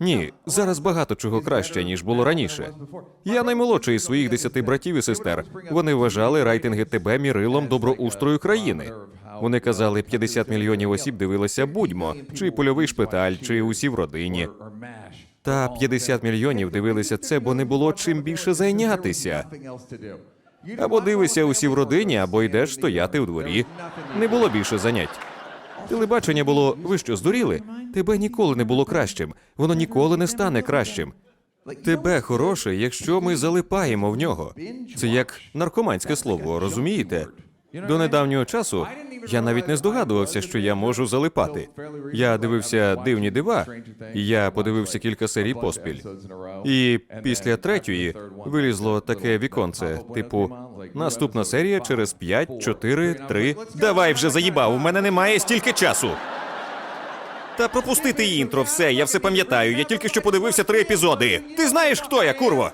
Ні, зараз багато чого краще, ніж було раніше. Я наймолодший із своїх десяти братів і сестер. Вони вважали рейтинги ТБ мірилом доброустрою країни. Вони казали, 50 мільйонів осіб дивилися будьмо, чи польовий шпиталь, чи усі в родині. Та 50 мільйонів дивилися це, бо не було чим більше зайнятися. Або дивишся усі в родині, або йдеш стояти у дворі. Не було більше занять. Телебачення було, ви що, здуріли? Тебе ніколи не було кращим. Воно ніколи не стане кращим. Тебе хороше, якщо ми залипаємо в нього. Це як наркоманське слово, розумієте? До недавнього часу я навіть не здогадувався, що я можу залипати. Я дивився дивні дива, і я подивився кілька серій поспіль. І після третьої вилізло таке віконце, типу, наступна серія через 5, 4, 3. Давай вже заїбав, у мене немає стільки часу. Та пропустити інтро, все, я все пам'ятаю. Я тільки що подивився три епізоди. Ти знаєш, хто я, курво?